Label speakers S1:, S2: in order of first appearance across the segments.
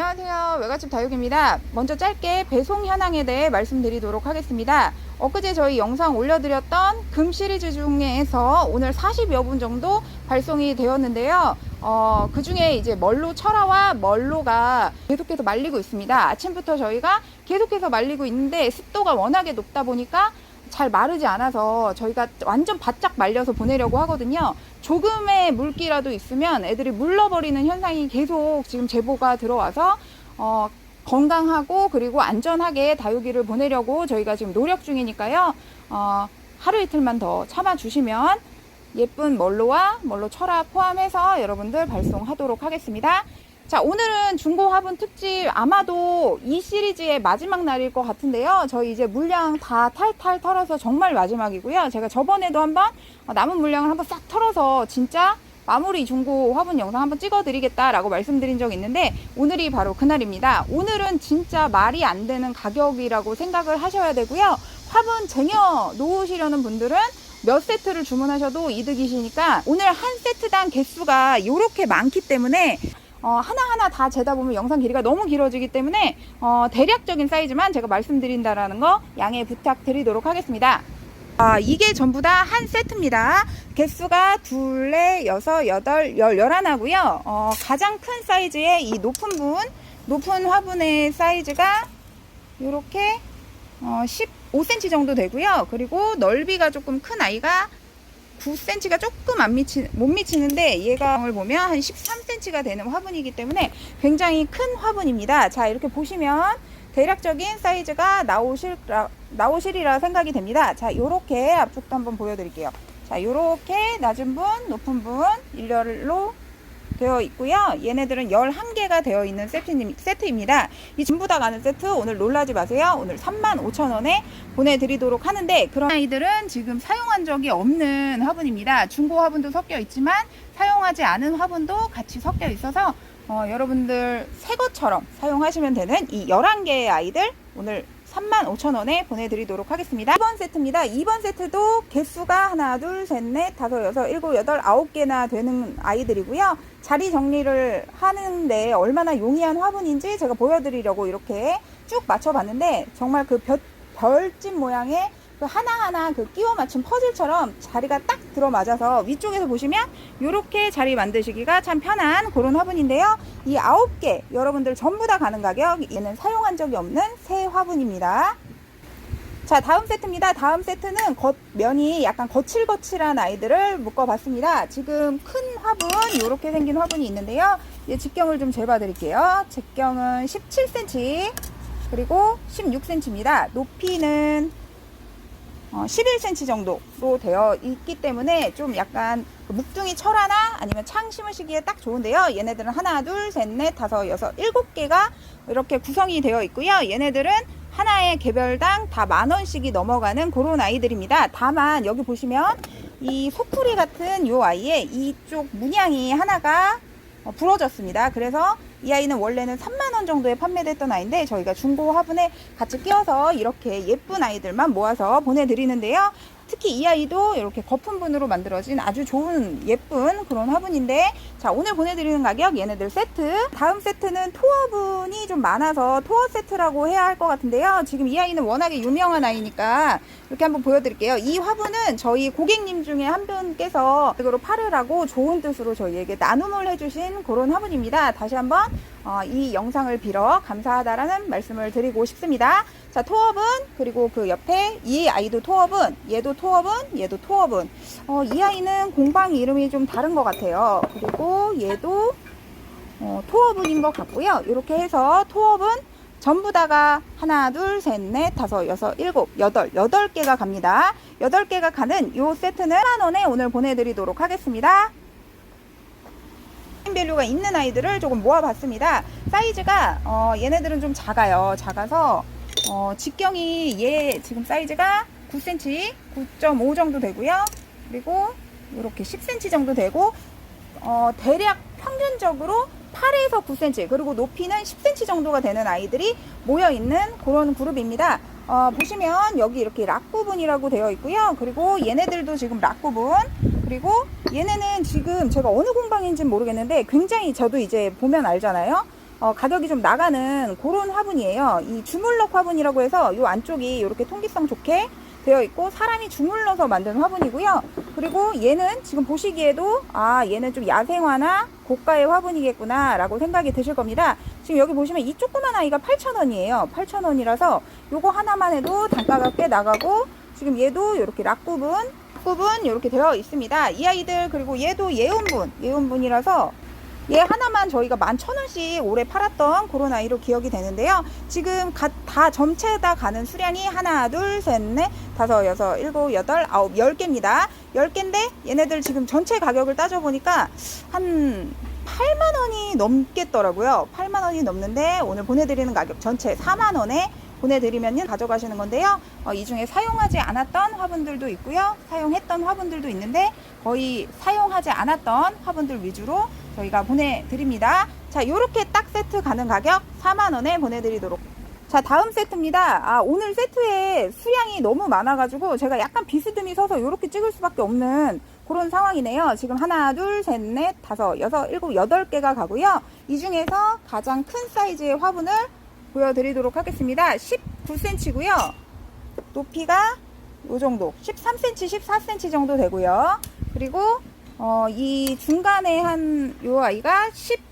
S1: 안녕하세요. 외갓집 다육입니다. 먼저 짧게 배송 현황에 대해 말씀드리도록 하겠습니다. 엊그제 저희 영상 올려드렸던 금 시리즈 중에서 오늘 40여 분 정도 발송이 되었는데요. 어, 그 중에 이제 멀로 철화와 멀로가 계속해서 말리고 있습니다. 아침부터 저희가 계속해서 말리고 있는데 습도가 워낙에 높다 보니까 잘 마르지 않아서 저희가 완전 바짝 말려서 보내려고 하거든요. 조금의 물기라도 있으면 애들이 물러버리는 현상이 계속 지금 제보가 들어와서 어, 건강하고 그리고 안전하게 다육이를 보내려고 저희가 지금 노력 중이니까요. 어, 하루 이틀만 더 참아주시면 예쁜 멀로와 멀로 철화 포함해서 여러분들 발송하도록 하겠습니다. 자, 오늘은 중고 화분 특집 아마도 이 시리즈의 마지막 날일 것 같은데요. 저희 이제 물량 다 탈탈 털어서 정말 마지막이고요. 제가 저번에도 한번 어, 남은 물량을 한번 싹 털어서 진짜 마무리 중고 화분 영상 한번 찍어 드리겠다라고 말씀드린 적이 있는데 오늘이 바로 그날입니다. 오늘은 진짜 말이 안 되는 가격이라고 생각을 하셔야 되고요. 화분 쟁여 놓으시려는 분들은 몇 세트를 주문하셔도 이득이시니까 오늘 한 세트당 개수가 이렇게 많기 때문에 어, 하나하나 다 재다 보면 영상 길이가 너무 길어지기 때문에 어, 대략적인 사이즈만 제가 말씀드린다라는 거 양해 부탁드리도록 하겠습니다. 아, 이게 전부 다 한 세트입니다. 개수가 둘, 넷, 여섯, 여덟, 열, 열하나고요. 어, 가장 큰 사이즈의 이 높은 분, 높은 화분의 사이즈가 이렇게 어, 15cm 정도 되고요. 그리고 넓이가 조금 큰 아이가 9cm가 조금 안 미치, 못 미치는데 얘가 을 보면 한 13cm가 되는 화분이기 때문에 굉장히 큰 화분입니다. 자, 이렇게 보시면 대략적인 사이즈가 나오실, 나오시리라 생각이 됩니다. 자, 요렇게 앞쪽도 한번 보여드릴게요. 자, 요렇게 낮은 분, 높은 분, 일렬로 되어 있고요. 얘네들은 11개가 되어 있는 세트, 세트입니다. 이 전부 다 가는 세트 오늘 놀라지 마세요. 오늘 35,000원에 보내드리도록 하는데 그런 아이들은 지금 사용한 적이 없는 화분입니다. 중고 화분도 섞여 있지만 사용하지 않은 화분도 같이 섞여 있어서 어, 여러분들 새 것처럼 사용하시면 되는 이 11개의 아이들 오늘 35,000원에 보내드리도록 하겠습니다. 2번 세트입니다. 2번 세트도 개수가 하나, 둘, 셋, 넷, 다섯, 여섯, 일곱, 여덟, 아홉 개나 되는 아이들이고요. 자리 정리를 하는데 얼마나 용이한 화분인지 제가 보여드리려고 이렇게 쭉 맞춰봤는데 정말 그 별, 별집 모양의 그 하나하나 그 끼워 맞춘 퍼즐처럼 자리가 딱 들어맞아서 위쪽에서 보시면 이렇게 자리 만드시기가 참 편한 그런 화분인데요. 이 아홉 개 여러분들 전부 다 가는 가격 얘는 사용한 적이 없는 새 화분입니다. 자 다음 세트입니다. 다음 세트는 겉 면이 약간 거칠거칠한 아이들을 묶어봤습니다. 지금 큰 화분 이렇게 생긴 화분이 있는데요. 이 직경을 좀 재봐 드릴게요. 직경은 17cm 그리고 16cm입니다. 높이는 어, 11cm 정도로 되어 있기 때문에 좀 약간 그 묵둥이 철하나 아니면 창 심으시기에 딱 좋은데요. 얘네들은 하나, 둘, 셋, 넷, 다섯, 여섯, 일곱 개가 이렇게 구성이 되어 있고요. 얘네들은 하나의 개별당 다 만 원씩이 넘어가는 그런 아이들입니다. 다만 여기 보시면 이 소쿠리 같은 이 아이의 이쪽 문양이 하나가 어, 부러졌습니다. 그래서 이 아이는 원래는 3만원 정도에 판매됐던 아이인데 저희가 중고 화분에 같이 끼워서 이렇게 예쁜 아이들만 모아서 보내드리는데요. 특히 이 아이도 이렇게 거품 분으로 만들어진 아주 좋은 예쁜 그런 화분인데 자 오늘 보내드리는 가격 얘네들 세트. 다음 세트는 토어분이 좀 많아서 토어 세트라고 해야 할 것 같은데요. 지금 이 아이는 워낙에 유명한 아이니까 이렇게 한번 보여드릴게요. 이 화분은 저희 고객님 중에 한 분께서 이거로 팔으라고 좋은 뜻으로 저희에게 나눔을 해주신 그런 화분입니다. 다시 한번 어, 이 영상을 빌어 감사하다라는 말씀을 드리고 싶습니다. 자, 토업은 그리고 그 옆에 이 아이도 토업은 얘도 토업은 얘도 토업은 어, 이 아이는 공방 이름이 좀 다른 것 같아요. 그리고 얘도 어, 토업은인 것 같고요. 이렇게 해서 토업은 전부 다가 하나, 둘, 셋, 넷, 다섯, 여섯, 일곱, 여덟, 여덟 개가 갑니다. 여덟 개가 가는 이 세트는 만 원에 오늘 보내드리도록 하겠습니다. 밸류가 있는 아이들을 조금 모아봤습니다. 사이즈가 어, 얘네들은 좀 작아요. 작아서 어, 직경이 얘 지금 사이즈가 9cm, 9.5 정도 되고요. 그리고 이렇게 10cm 정도 되고 어, 대략 평균적으로 8에서 9cm 그리고 높이는 10cm 정도가 되는 아이들이 모여 있는 그런 그룹입니다. 어, 보시면 여기 이렇게 락 부분이라고 되어 있고요. 그리고 얘네들도 지금 락 부분 그리고 얘네는 지금 제가 어느 공방인지는 모르겠는데 굉장히 저도 이제 보면 알잖아요. 어, 가격이 좀 나가는 그런 화분이에요. 이 주물럭 화분이라고 해서 이 안쪽이 이렇게 통기성 좋게 되어 있고 사람이 주물러서 만든 화분이고요. 그리고 얘는 지금 보시기에도 아 얘는 좀 야생화나 고가의 화분이겠구나 라고 생각이 드실 겁니다. 지금 여기 보시면 이 조그만 아이가 8,000원이에요. 8,000원이라서 요거 하나만 해도 단가가 꽤 나가고 지금 얘도 이렇게 락 부분 부분 이렇게 되어 있습니다. 이 아이들 그리고 얘도 예온분 예온분이라서 얘 하나만 저희가 11,000원씩 올해 팔았던 그런 아이로 기억이 되는데요. 지금 가, 다 전체 다 가는 수량이 하나, 둘, 셋, 넷, 다섯, 여섯, 일곱, 여덟, 아홉, 열 개입니다. 열 개인데 얘네들 지금 전체 가격을 따져보니까 한 8만 원이 넘겠더라고요. 8만 원이 넘는데 오늘 보내드리는 가격 전체 4만 원에 보내드리면 가져가시는 건데요. 어, 이 중에 사용하지 않았던 화분들도 있고요. 사용했던 화분들도 있는데 거의 사용하지 않았던 화분들 위주로 저희가 보내드립니다. 자, 요렇게 딱 세트 가는 가격 4만 원에 보내드리도록. 자, 다음 세트입니다. 아, 오늘 세트에 수량이 너무 많아 가지고 제가 약간 비스듬히 서서 요렇게 찍을 수밖에 없는 그런 상황이네요. 지금 하나, 둘, 셋, 넷, 다섯, 여섯, 일곱, 여덟 개가 가고요. 이 중에서 가장 큰 사이즈의 화분을 보여드리도록 하겠습니다. 19cm고요. 높이가 요 정도 13cm, 14cm 정도 되고요. 그리고 어, 이 중간에 한 요 아이가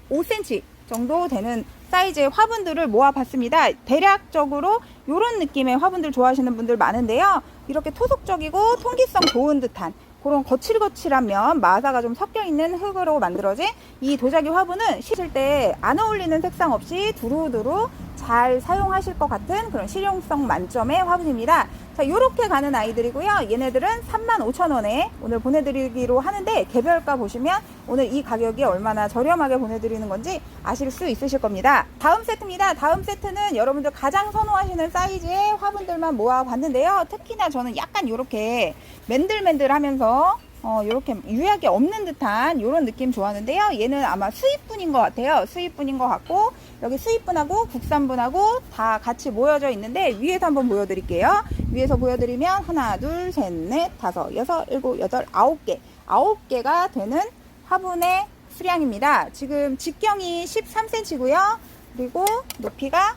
S1: 15cm 정도 되는 사이즈의 화분들을 모아봤습니다. 대략적으로 이런 느낌의 화분들 좋아하시는 분들 많은데요. 이렇게 토속적이고 통기성 좋은 듯한 그런 거칠거칠한 면, 마사가 좀 섞여 있는 흙으로 만들어진 이 도자기 화분은 씻을 때 안 어울리는 색상 없이 두루두루 잘 사용하실 것 같은 그런 실용성 만점의 화분입니다. 자, 요렇게 가는 아이들이고요. 얘네들은 35,000원에 오늘 보내드리기로 하는데 개별가 보시면 오늘 이 가격이 얼마나 저렴하게 보내드리는 건지 아실 수 있으실 겁니다. 다음 세트입니다. 다음 세트는 여러분들 가장 선호하시는 사이즈의 화분들만 모아봤는데요. 특히나 저는 약간 요렇게 맨들맨들하면서 어, 요렇게 유약이 없는 듯한 요런 느낌 좋아하는데요. 얘는 아마 수입분인 것 같아요. 수입분인 것 같고 여기 수입분하고 국산분하고 다 같이 모여져 있는데 위에서 한번 보여드릴게요. 위에서 보여드리면 하나, 둘, 셋, 넷, 다섯, 여섯, 일곱, 여덟, 아홉 개, 아홉 개가 되는 화분의 수량입니다. 지금 직경이 13cm고요. 그리고 높이가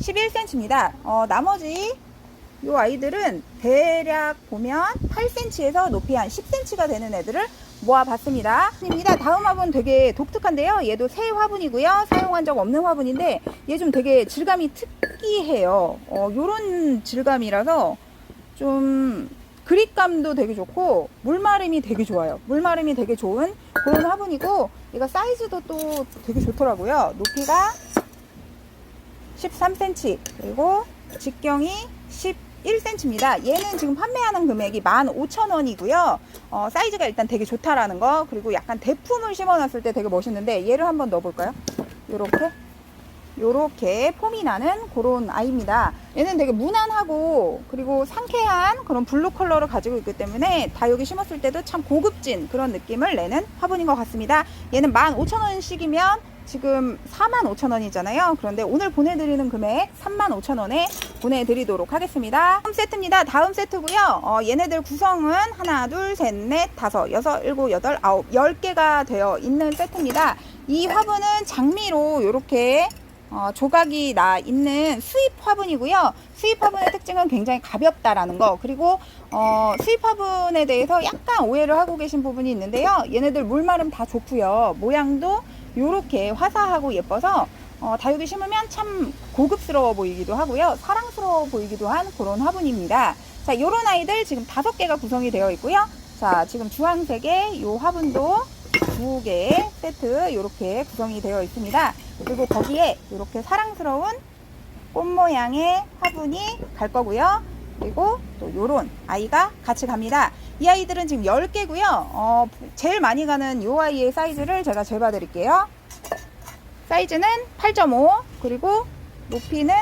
S1: 11cm입니다. 어, 나머지 이 아이들은 대략 보면 8cm에서 높이 한 10cm가 되는 애들을 모아봤습니다. 입니다. 다음 화분 되게 독특한데요. 얘도 새 화분이고요. 사용한 적 없는 화분인데 얘 좀 되게 질감이 특이해요. 어, 요런 질감이라서 좀 그립감도 되게 좋고 물마름이 되게 좋아요. 물마름이 되게 좋은 그런 화분이고 얘가 사이즈도 또 되게 좋더라고요. 높이가 13cm 그리고 직경이 11cm입니다. 얘는 지금 판매하는 금액이 15,000원이고요. 어, 사이즈가 일단 되게 좋다라는 거 그리고 약간 대품을 심어놨을 때 되게 멋있는데 얘를 한번 넣어볼까요? 요렇게 요렇게 폼이 나는 그런 아이입니다. 얘는 되게 무난하고 그리고 상쾌한 그런 블루 컬러를 가지고 있기 때문에 다육이 심었을 때도 참 고급진 그런 느낌을 내는 화분인 것 같습니다. 얘는 15,000원씩이면 지금 45,000원이잖아요. 그런데 오늘 보내드리는 금액 35,000원에 보내드리도록 하겠습니다. 다음 세트입니다. 다음 세트고요. 어, 얘네들 구성은 하나, 둘, 셋, 넷, 다섯, 여섯, 일곱, 여덟, 아홉, 열 개가 되어 있는 세트입니다. 이 화분은 장미로 이렇게 어, 조각이 나 있는 수입 화분이고요. 수입 화분의 특징은 굉장히 가볍다라는 거. 그리고 어, 수입 화분에 대해서 약간 오해를 하고 계신 부분이 있는데요. 얘네들 물마름 다 좋고요. 모양도 이렇게 화사하고 예뻐서 어, 다육이 심으면 참 고급스러워 보이기도 하고요. 사랑스러워 보이기도 한 그런 화분입니다. 자, 요런 아이들 지금 다섯 개가 구성이 되어 있고요. 자, 지금 주황색의 요 화분도 두 개의 세트 이렇게 구성이 되어 있습니다. 그리고 거기에 이렇게 사랑스러운 꽃 모양의 화분이 갈 거고요. 그리고 또 요런 아이가 같이 갑니다. 이 아이들은 지금 10개고요. 어, 제일 많이 가는 요 아이의 사이즈를 제가 재봐 드릴게요. 사이즈는 8.5 그리고 높이는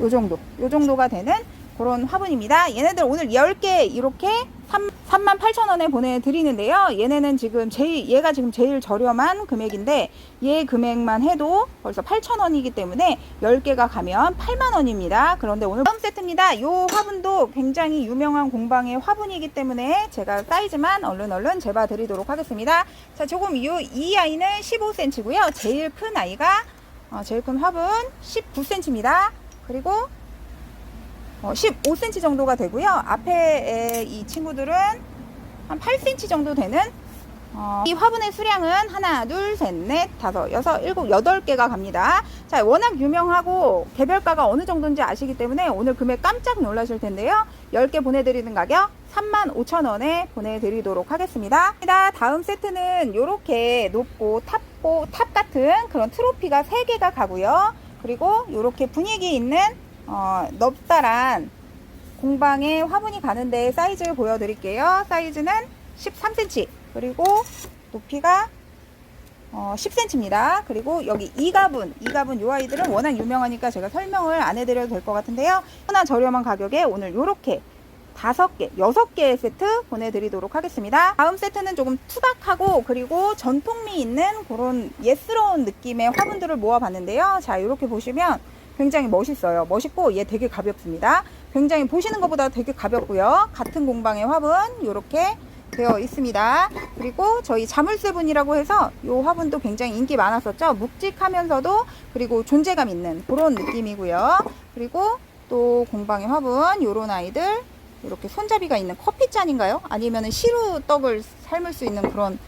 S1: 요 정도 요 정도가 되는 그런 화분입니다. 얘네들 오늘 10개 이렇게 3, 38,000원에 보내드리는데요. 얘네는 지금 제일, 얘가 지금 제일 저렴한 금액인데, 얘 금액만 해도 벌써 8,000원이기 때문에 10개가 가면 8만 원입니다. 그런데 오늘 다음 세트입니다. 요 화분도 굉장히 유명한 공방의 화분이기 때문에 제가 사이즈만 얼른 얼른 재봐 드리도록 하겠습니다. 자, 조금 요, 이 아이는 15cm고요. 제일 큰 아이가, 어, 제일 큰 화분 19cm입니다. 그리고 어, 15cm 정도가 되고요. 앞에 이 친구들은 한 8cm 정도 되는 어, 이 화분의 수량은 하나, 둘, 셋, 넷, 다섯, 여섯, 일곱, 여덟 개가 갑니다. 자, 워낙 유명하고 개별가가 어느 정도인지 아시기 때문에 오늘 금액 깜짝 놀라실 텐데요. 10개 보내드리는 가격 35,000원에 보내드리도록 하겠습니다. 다음 세트는 이렇게 높고 탑고, 탑 같은 그런 트로피가 3개가 가고요. 그리고 이렇게 분위기 있는 어, 넓다란 공방에 화분이 가는데 사이즈를 보여드릴게요. 사이즈는 13cm 그리고 높이가 어, 10cm입니다. 그리고 여기 이가분, 이가분 요 아이들은 워낙 유명하니까 제가 설명을 안 해드려도 될 것 같은데요. 하나 저렴한 가격에 오늘 요렇게 다섯 개, 여섯 개의 세트 보내드리도록 하겠습니다. 다음 세트는 조금 투박하고 그리고 전통미 있는 그런 예스러운 느낌의 화분들을 모아봤는데요. 자, 이렇게 보시면 굉장히 멋있어요. 멋있고 얘 되게 가볍습니다. 굉장히 보시는 것보다 되게 가볍고요. 같은 공방의 화분 이렇게 되어 있습니다. 그리고 저희 자물쇠분이라고 해서 이 화분도 굉장히 인기 많았었죠. 묵직하면서도 그리고 존재감 있는 그런 느낌이고요. 그리고 또 공방의 화분 요런 아이들 이렇게 손잡이가 있는 커피잔인가요? 아니면 시루 떡을 삶을 수 있는 그런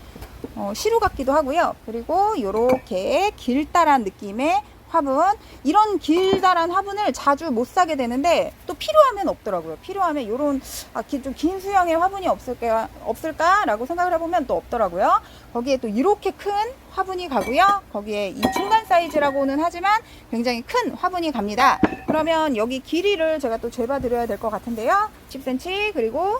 S1: 어, 시루 같기도 하고요. 그리고 이렇게 길다란 느낌의 화분 이런 길다란 화분을 자주 못 사게 되는데 또 필요하면 없더라고요. 필요하면 이런 아, 좀긴 수영의 화분이 없을까 없을까라고 생각을 해보면 또 없더라고요. 거기에 또 이렇게 큰 화분이 가고요. 거기에 이 중간 사이즈라고는 하지만 굉장히 큰 화분이 갑니다. 그러면 여기 길이를 제가 또 재봐 드려야 될 것 같은데요. 10cm 그리고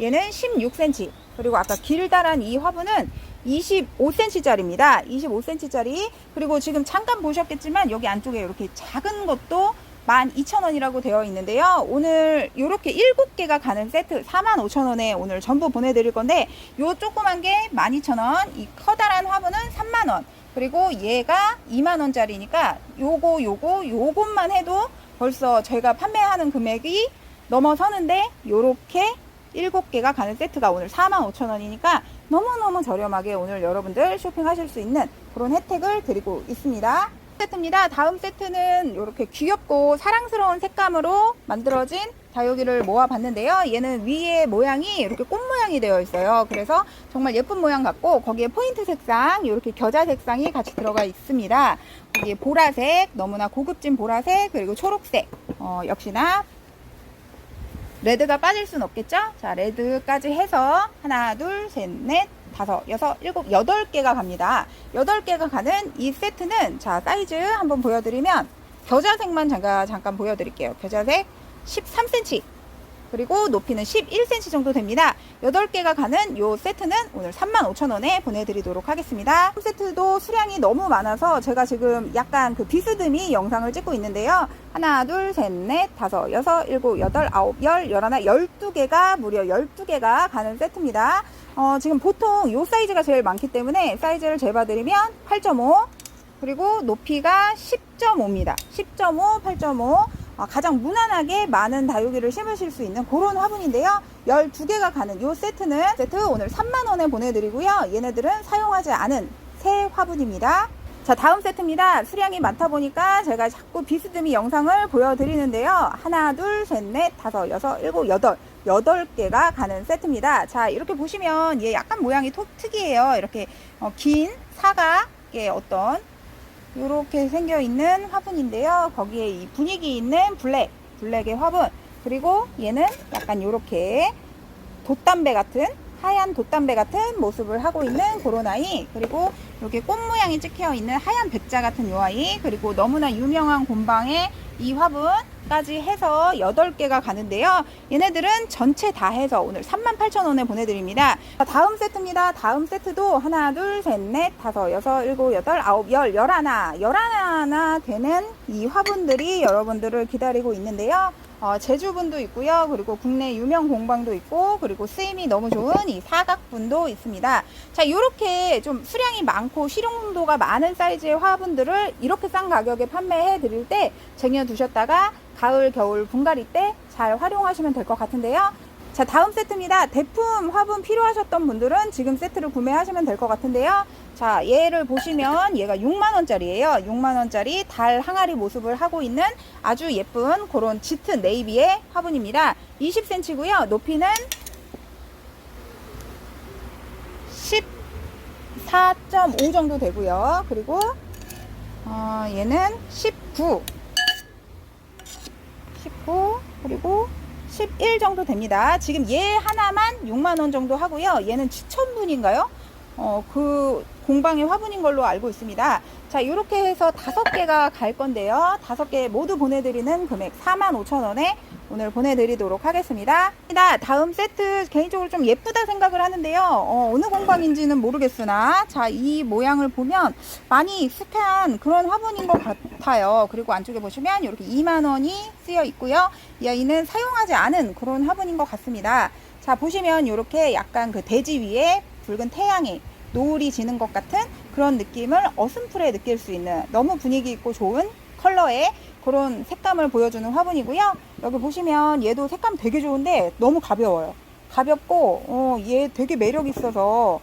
S1: 얘는 16cm 그리고 아까 길다란 이 화분은 25cm짜리입니다. 25cm짜리. 그리고 지금 잠깐 보셨겠지만 여기 안쪽에 이렇게 작은 것도 12,000원이라고 되어 있는데요. 오늘 이렇게 7개가 가는 세트 45,000원에 오늘 전부 보내드릴 건데 요 조그만 게 12,000원, 이 커다란 화분은 3만원, 그리고 얘가 2만원짜리니까 요거 요거 요것만 해도 벌써 제가 판매하는 금액이 넘어서는데 요렇게 7개가 가는 세트가 오늘 45,000원이니까 너무너무 저렴하게 오늘 여러분들 쇼핑하실 수 있는 그런 혜택을 드리고 있습니다. 세트입니다. 다음 세트는 이렇게 귀엽고 사랑스러운 색감으로 만들어진 다육이를 모아봤는데요. 얘는 위에 모양이 이렇게 꽃 모양이 되어 있어요. 그래서 정말 예쁜 모양 같고 거기에 포인트 색상 이렇게 겨자 색상이 같이 들어가 있습니다. 거기에 보라색 너무나 고급진 보라색 그리고 초록색 어, 역시나 레드가 빠질 순 없겠죠? 자, 레드까지 해서 하나, 둘, 셋, 넷, 다섯, 여섯, 일곱, 여덟 개가 갑니다. 여덟 개가 가는 이 세트는 자, 사이즈 한번 보여드리면 겨자색만 잠깐, 잠깐 보여드릴게요. 겨자색 13cm. 그리고 높이는 11cm 정도 됩니다. 8개가 가는 요 세트는 오늘 35,000원에 보내드리도록 하겠습니다. 세트도 수량이 너무 많아서 제가 지금 약간 그 비스듬히 영상을 찍고 있는데요. 하나, 둘, 셋, 넷, 다섯, 여섯, 일곱, 여덟, 아홉, 열, 열하나, 열두 개가 무려 열두 개가 가는 세트입니다. 어, 지금 보통 요 사이즈가 제일 많기 때문에 사이즈를 재봐드리면 8.5 그리고 높이가 10.5입니다. 10.5, 8.5 어, 가장 무난하게 많은 다육이를 심으실 수 있는 그런 화분인데요. 12개가 가는 이 세트는 세트 오늘 3만원에 보내드리고요. 얘네들은 사용하지 않은 새 화분입니다. 자 다음 세트입니다. 수량이 많다 보니까 제가 자꾸 비스듬히 영상을 보여드리는데요. 하나 둘 셋 넷 다섯 여섯 일곱 여덟 여덟 개가 가는 세트입니다. 자 이렇게 보시면 얘 약간 모양이 톡 특이해요. 이렇게 어, 긴 사각의 어떤 이렇게 생겨 있는 화분인데요. 거기에 이 분위기 있는 블랙, 블랙의 화분. 그리고 얘는 약간 이렇게 돛담배 같은 하얀 돛담배 같은 모습을 하고 있는 그런 아이 그리고 이렇게 꽃 모양이 찍혀 있는 하얀 백자 같은 요 아이 그리고 너무나 유명한 곰방의 이 화분 까지 해서 8개가 가는데요. 얘네들은 전체 다 해서 오늘 38,000원에 보내드립니다. 다음 세트입니다. 다음 세트도 하나 둘 셋 넷 다섯 여섯 일곱 여덟 아홉 열 열하나 열하나 되는 이 화분들이 여러분들을 기다리고 있는데요 어, 제주분도 있고요. 그리고 국내 유명 공방도 있고 그리고 쓰임이 너무 좋은 이 사각분도 있습니다. 자, 이렇게 좀 수량이 많고 실용도가 많은 사이즈의 화분들을 이렇게 싼 가격에 판매해 드릴 때 쟁여 두셨다가 가을, 겨울 분갈이 때 잘 활용하시면 될 것 같은데요. 자, 다음 세트입니다. 대품 화분 필요하셨던 분들은 지금 세트를 구매하시면 될 것 같은데요. 자, 얘를 보시면 얘가 6만원짜리예요. 6만원짜리 달 항아리 모습을 하고 있는 아주 예쁜 그런 짙은 네이비의 화분입니다. 20cm고요. 높이는 14.5 정도 되고요. 그리고 어, 얘는 19 19 그리고 11 정도 됩니다. 지금 얘 하나만 6만 원 정도 하고요. 얘는 추천분인가요? 어, 그 공방의 화분인 걸로 알고 있습니다. 자, 이렇게 해서 다섯 개가 갈 건데요. 다섯 개 모두 보내드리는 금액 45,000원에 오늘 보내드리도록 하겠습니다. 다음 세트 개인적으로 좀 예쁘다 생각을 하는데요. 어, 어느 공방인지는 모르겠으나 자, 이 모양을 보면 많이 익숙한 그런 화분인 것 같아요. 그리고 안쪽에 보시면 이렇게 2만원이 쓰여 있고요. 이 아이는 사용하지 않은 그런 화분인 것 같습니다. 자, 보시면 이렇게 약간 그 대지 위에 붉은 태양이 노을이 지는 것 같은 그런 느낌을 어슴풀에 느낄 수 있는 너무 분위기 있고 좋은 컬러의 그런 색감을 보여주는 화분이고요. 여기 보시면 얘도 색감 되게 좋은데 너무 가벼워요. 가볍고 어, 얘 되게 매력 있어서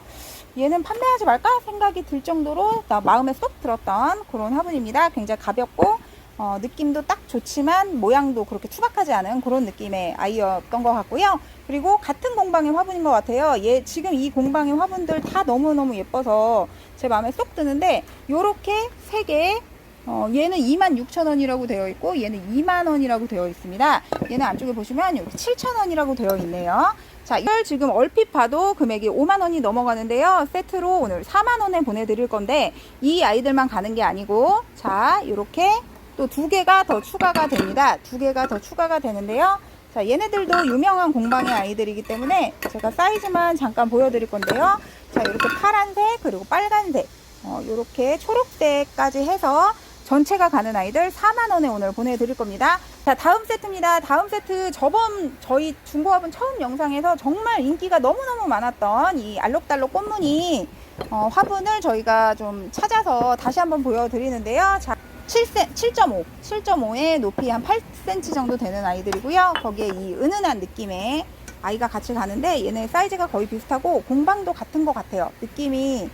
S1: 얘는 판매하지 말까 생각이 들 정도로 나 마음에 쏙 들었던 그런 화분입니다. 굉장히 가볍고 어, 느낌도 딱 좋지만 모양도 그렇게 투박하지 않은 그런 느낌의 아이였던 것 같고요. 그리고 같은 공방의 화분인 것 같아요. 얘 지금 이 공방의 화분들 다 너무너무 예뻐서 제 마음에 쏙 드는데 요렇게 세 개, 어, 얘는 26,000원이라고 되어 있고 얘는 2만원이라고 되어 있습니다. 얘는 안쪽에 보시면 이렇게 7,000원이라고 되어 있네요. 자, 이걸 지금 얼핏 봐도 금액이 5만 원이 넘어가는데요. 세트로 오늘 4만 원에 보내드릴 건데 이 아이들만 가는 게 아니고 자, 이렇게 또 두 개가 더 추가가 됩니다. 두 개가 더 추가가 되는데요. 자, 얘네들도 유명한 공방의 아이들이기 때문에 제가 사이즈만 잠깐 보여드릴 건데요. 자, 이렇게 파란색, 그리고 빨간색, 어, 이렇게 초록색까지 해서 전체가 가는 아이들 4만원에 오늘 보내드릴 겁니다. 자, 다음 세트입니다. 다음 세트 저번 저희 중고화분 처음 영상에서 정말 인기가 너무너무 많았던 이 알록달록 꽃무늬 어, 화분을 저희가 좀 찾아서 다시 한번 보여드리는데요. 자, 7cm, 7.5, 7.5의 높이 한 8cm 정도 되는 아이들이고요. 거기에 이 은은한 느낌의 아이가 같이 가는데 얘네 사이즈가 거의 비슷하고 공방도 같은 것 같아요. 느낌이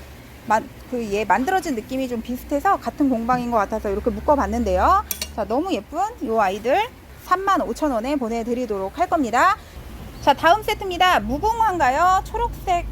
S1: 그얘 만들어진 느낌이 좀 비슷해서 같은 공방인 것 같아서 이렇게 묶어봤는데요. 자 너무 예쁜 이 아이들 35,000원에 보내드리도록 할 겁니다. 자 다음 세트입니다. 무궁화인가요? 초록색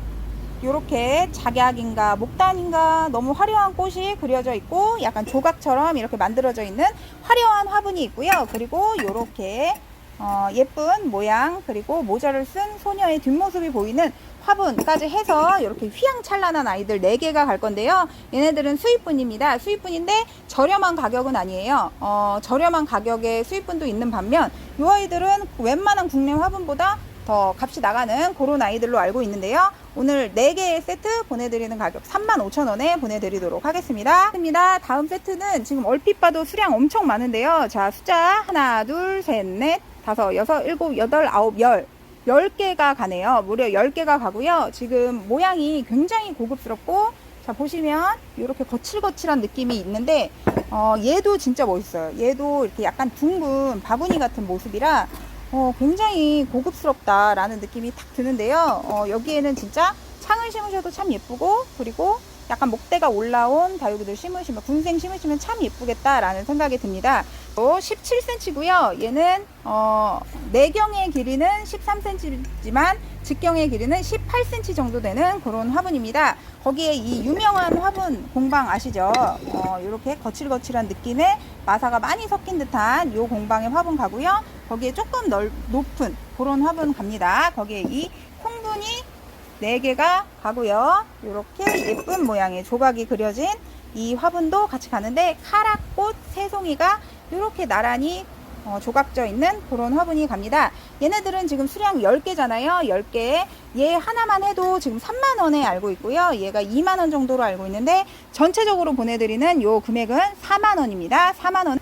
S1: 이렇게 작약인가 목단인가 너무 화려한 꽃이 그려져 있고 약간 조각처럼 이렇게 만들어져 있는 화려한 화분이 있고요. 그리고 이렇게 어, 예쁜 모양 그리고 모자를 쓴 소녀의 뒷모습이 보이는 화분까지 해서 이렇게 휘황찬란한 아이들 4개가 갈 건데요. 얘네들은 수입분입니다. 수입분인데 저렴한 가격은 아니에요. 어, 저렴한 가격의 수입분도 있는 반면 이 아이들은 웬만한 국내 화분보다 더 값이 나가는 그런 아이들로 알고 있는데요. 오늘 4개의 세트 보내드리는 가격 35,000원에 보내드리도록 하겠습니다. 다음 세트는 지금 얼핏 봐도 수량 엄청 많은데요. 자, 숫자 하나, 둘, 셋, 넷, 다섯, 여섯, 일곱, 여덟, 아홉, 열. 10개가 가네요. 무려 10개가 가고요. 지금 모양이 굉장히 고급스럽고 자 보시면 이렇게 거칠거칠한 느낌이 있는데 어, 얘도 진짜 멋있어요. 얘도 이렇게 약간 둥근 바구니 같은 모습이라 어, 굉장히 고급스럽다라는 느낌이 탁 드는데요. 어, 여기에는 진짜 창을 심으셔도 참 예쁘고 그리고 약간 목대가 올라온 다육이들 심으시면 군생 심으시면 참 예쁘겠다라는 생각이 듭니다. 또 17cm고요. 얘는 어, 내경의 길이는 13cm지만 직경의 길이는 18cm 정도 되는 그런 화분입니다. 거기에 이 유명한 화분 공방 아시죠? 어, 이렇게 거칠거칠한 느낌의 마사가 많이 섞인 듯한 이 공방의 화분 가고요. 거기에 조금 넓, 높은 그런 화분 갑니다. 거기에 이 콩분이 4개가 가고요. 이렇게 예쁜 모양의 조각이 그려진 이 화분도 같이 가는데 카라꽃 새송이가 이렇게 나란히 어, 조각져 있는 그런 화분이 갑니다. 얘네들은 지금 수량 10개잖아요. 10개. 얘 하나만 해도 지금 3만원에 알고 있고요. 얘가 2만원 정도로 알고 있는데 전체적으로 보내드리는 요 금액은 4만원입니다. 4만원.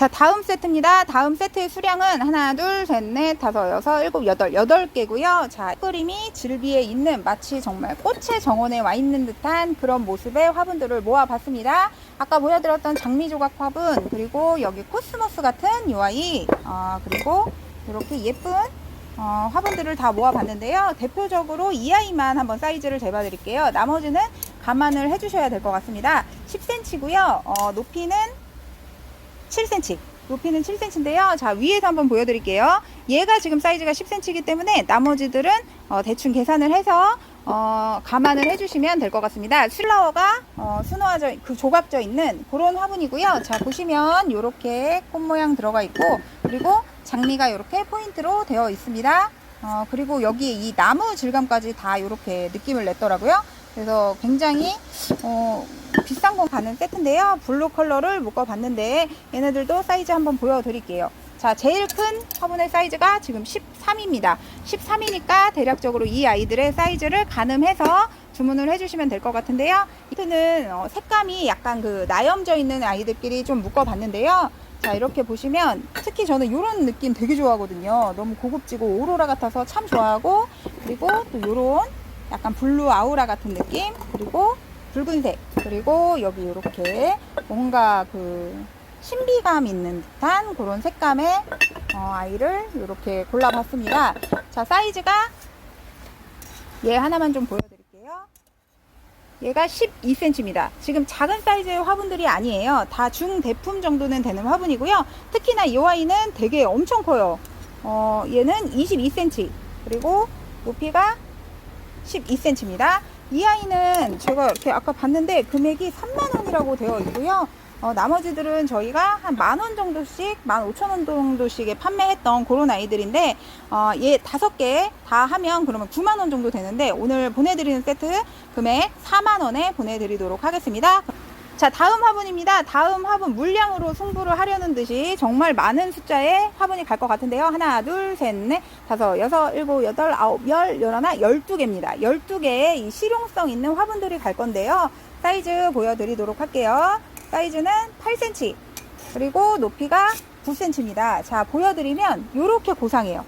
S1: 자, 다음 세트입니다. 다음 세트의 수량은 하나, 둘, 셋, 넷, 다섯, 여섯, 일곱, 여덟, 여덟 개고요. 자, 그림이 질비에 있는 마치 정말 꽃의 정원에 와 있는 듯한 그런 모습의 화분들을 모아봤습니다. 아까 보여드렸던 장미 조각 화분, 그리고 여기 코스모스 같은 이 아이, 아, 그리고 이렇게 예쁜 어, 화분들을 다 모아봤는데요. 대표적으로 이 아이만 한번 사이즈를 재봐드릴게요. 나머지는 감안을 해주셔야 될 것 같습니다. 10cm고요. 어, 높이는 7cm. 높이는 7cm인데요. 자, 위에서 한번 보여드릴게요. 얘가 지금 사이즈가 10cm이기 때문에 나머지들은 어, 대충 계산을 해서 어, 감안을 해주시면 될 것 같습니다. 슬라워가 어, 수놓아져, 그 조각져 있는 그런 화분이고요. 자, 보시면 이렇게 꽃 모양 들어가 있고, 그리고 장미가 이렇게 포인트로 되어 있습니다. 어, 그리고 여기에 이 나무 질감까지 다 이렇게 느낌을 냈더라고요. 그래서 굉장히 어, 비싼 건 가는 세트인데요. 블루 컬러를 묶어봤는데 얘네들도 사이즈 한번 보여드릴게요. 자, 제일 큰 화분의 사이즈가 지금 13입니다. 13이니까 대략적으로 이 아이들의 사이즈를 가늠해서 주문을 해주시면 될 것 같은데요. 이트는 어, 색감이 약간 그 나염져 있는 아이들끼리 좀 묶어봤는데요. 자, 이렇게 보시면 특히 저는 이런 느낌 되게 좋아하거든요. 너무 고급지고 오로라 같아서 참 좋아하고 그리고 또 이런 약간 블루 아우라 같은 느낌 그리고 붉은색 그리고 여기 이렇게 뭔가 그 신비감 있는 듯한 그런 색감의 어, 아이를 이렇게 골라봤습니다. 자 사이즈가 얘 하나만 좀 보여드릴게요. 얘가 12cm입니다. 지금 작은 사이즈의 화분들이 아니에요. 다 중대품 정도는 되는 화분이고요. 특히나 이 아이는 되게 엄청 커요. 어, 얘는 22cm 그리고 높이가 12cm입니다. 이 아이는 제가 이렇게 아까 봤는데 금액이 3만원이라고 되어 있고요. 어, 나머지들은 저희가 한 만 원 정도씩, 만 오천 원 정도씩에 판매했던 그런 아이들인데, 어, 얘 다섯 개 다 하면 그러면 9만 원 정도 되는데, 오늘 보내드리는 세트 금액 4만 원에 보내드리도록 하겠습니다. 자, 다음 화분입니다. 다음 화분 물량으로 승부를 하려는 듯이 정말 많은 숫자의 화분이 갈 것 같은데요. 하나, 둘, 셋, 넷, 다섯, 여섯, 일곱, 여덟, 아홉, 열, 열하나, 열두 개입니다. 열두 개의 이 실용성 있는 화분들이 갈 건데요. 사이즈 보여드리도록 할게요. 사이즈는 8cm, 그리고 높이가 9cm입니다. 자, 보여드리면 이렇게 고상해요.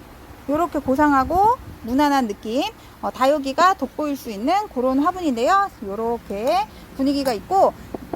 S1: 이렇게 고상하고 무난한 느낌, 어, 다육이가 돋보일 수 있는 그런 화분인데요. 이렇게 분위기가 있고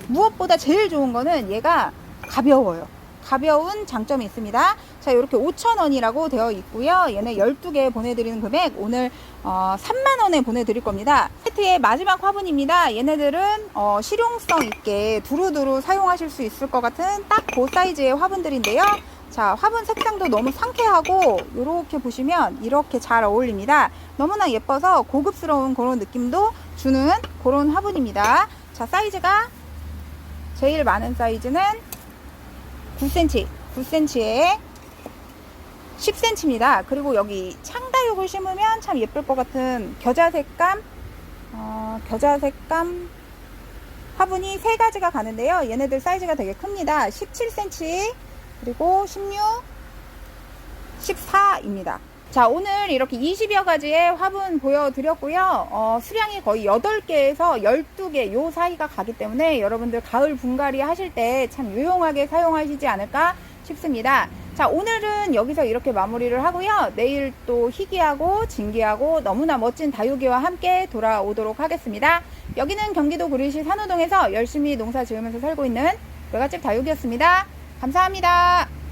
S1: 무엇보다 제일 좋은 거는 얘가 가벼워요. 가벼운 장점이 있습니다. 자, 이렇게 5,000원이라고 되어 있고요. 얘네 12개 보내드리는 금액 오늘 어, 3만원에 보내드릴 겁니다. 세트의 마지막 화분입니다. 얘네들은 어, 실용성 있게 두루두루 사용하실 수 있을 것 같은 딱 그 사이즈의 화분들인데요. 자, 화분 색상도 너무 상쾌하고 이렇게 보시면 이렇게 잘 어울립니다. 너무나 예뻐서 고급스러운 그런 느낌도 주는 그런 화분입니다. 자, 사이즈가 제일 많은 사이즈는 9cm, 9cm에 10cm입니다. 그리고 여기 창다육을 심으면 참 예쁠 것 같은 겨자 색감, 어, 겨자 색감 화분이 세 가지가 가는데요. 얘네들 사이즈가 되게 큽니다. 17cm, 그리고 16, 14입니다. 자, 오늘 이렇게 20여 가지의 화분 보여드렸고요. 어, 수량이 거의 8개에서 12개 요 사이가 가기 때문에 여러분들 가을 분갈이 하실 때 참 유용하게 사용하시지 않을까 싶습니다. 자, 오늘은 여기서 이렇게 마무리를 하고요. 내일 또 희귀하고 진귀하고 너무나 멋진 다육이와 함께 돌아오도록 하겠습니다. 여기는 경기도 구리시 산호동에서 열심히 농사 지으면서 살고 있는 외갓집 다육이었습니다. 감사합니다.